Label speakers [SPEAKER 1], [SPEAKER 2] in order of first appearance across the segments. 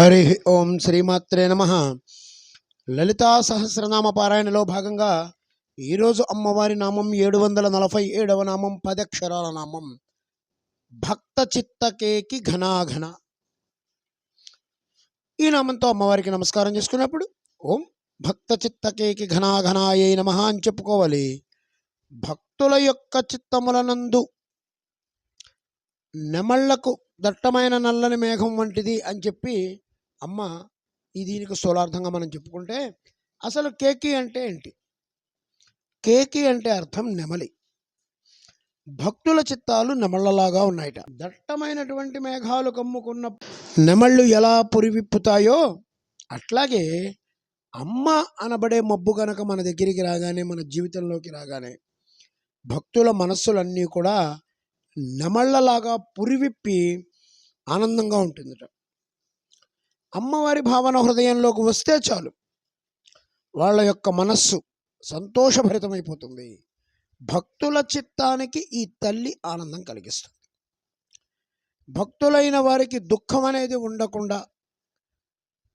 [SPEAKER 1] హరి ఓం శ్రీమాత్రే నమ. లలితా సహస్రనామ పారాయణలో భాగంగా ఈరోజు అమ్మవారి నామం ఏడు వందల నలభై ఏడవ నామం పదక్షరాల నామం. భక్త చిత్తకేకి ఘనాఘన ఈ నామంతో అమ్మవారికి నమస్కారం చేసుకున్నప్పుడు ఓం భక్త చిత్తకేకి ఘనాఘనాయ నమ అని చెప్పుకోవాలి. భక్తుల యొక్క చిత్తములనందు నెమళ్ళకు దట్టమైన నల్లని మేఘం వంటిది అని చెప్పి అమ్మ ఈ దీనికి స్థూలార్థంగా మనం చెప్పుకుంటే అసలు కేకి అంటే ఏంటి? కేకి అంటే అర్థం నెమలి. భక్తుల చిత్తాలు నెమళ్ళలాగా ఉన్నాయట. దట్టమైనటువంటి మేఘాలు కమ్ముకున్న నెమళ్ళు ఎలా పురివిప్పుతాయో అట్లాగే అమ్మ అనబడే మబ్బు కనుక మన దగ్గరికి రాగానే మన జీవితంలోకి రాగానే భక్తుల మనస్సులన్నీ కూడా నెమళ్ళలాగా పురివిప్పి ఆనందంగా ఉంటుందట. అమ్మవారి భావన హృదయంలోకి వస్తే చాలు. వాళ్ళ యొక్క మనస్సు సంతోషభరితమైపోతుంది. భక్తుల చిత్తానికి ఈ తల్లి ఆనందం కలిగిస్తుంది. భక్తులైన వారికి దుఃఖం అనేది ఉండకుండా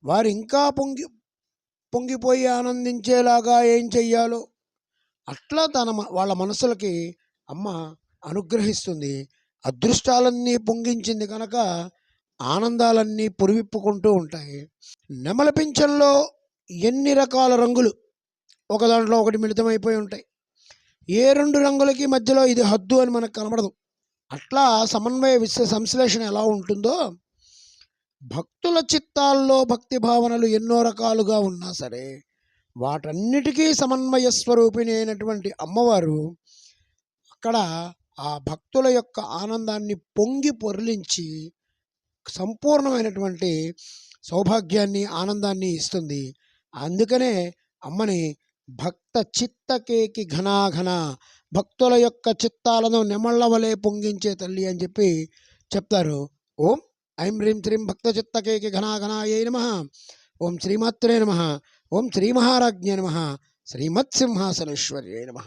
[SPEAKER 1] వారు ఇంకా పొంగి పొంగిపోయి ఆనందించేలాగా ఏం చెయ్యాలో అట్లా తన వాళ్ళ మనసులకి అమ్మ అనుగ్రహిస్తుంది. అదృష్టాలన్నీ పొంగించింది కనుక ఆనందాలన్నీ పురివిప్పుకుంటూ ఉంటాయి. నెమల పింఛంలో ఎన్ని రకాల రంగులు ఒక దాంట్లో ఒకటి మిళితమైపోయి ఉంటాయి. ఏ రెండు రంగులకి మధ్యలో ఇది హద్దు అని మనకు కనబడదు. అట్లా సమన్వయ విశ్వ సంశ్లేషణ ఎలా ఉంటుందో భక్తుల చిత్తాల్లో భక్తి భావనలు ఎన్నో రకాలుగా ఉన్నా సరే వాటన్నిటికీ సమన్వయ స్వరూపిణి అయినటువంటి అమ్మవారు అక్కడ ఆ భక్తుల యొక్క ఆనందాన్ని పొంగి పొరలించి సంపూర్ణమైనటువంటి సౌభాగ్యాన్ని ఆనందాన్ని ఇస్తుంది. అందుకనే అమ్మని భక్త చిత్తకేకి ఘనాఘన భక్తుల యొక్క చిత్తాలను నెమళ్ళ వలె పొంగించే తల్లి అని చెప్పి చెప్తారు. ఓం ఐం హ్రీం శ్రీం భక్త చిత్తకేకి ఘనాఘనాయ నమ. ఓం శ్రీమాత్రే నమ. ఓం శ్రీమహారాజ్ఞే నమ. శ్రీమత్సింహాసనేశ్వర్యే నమ.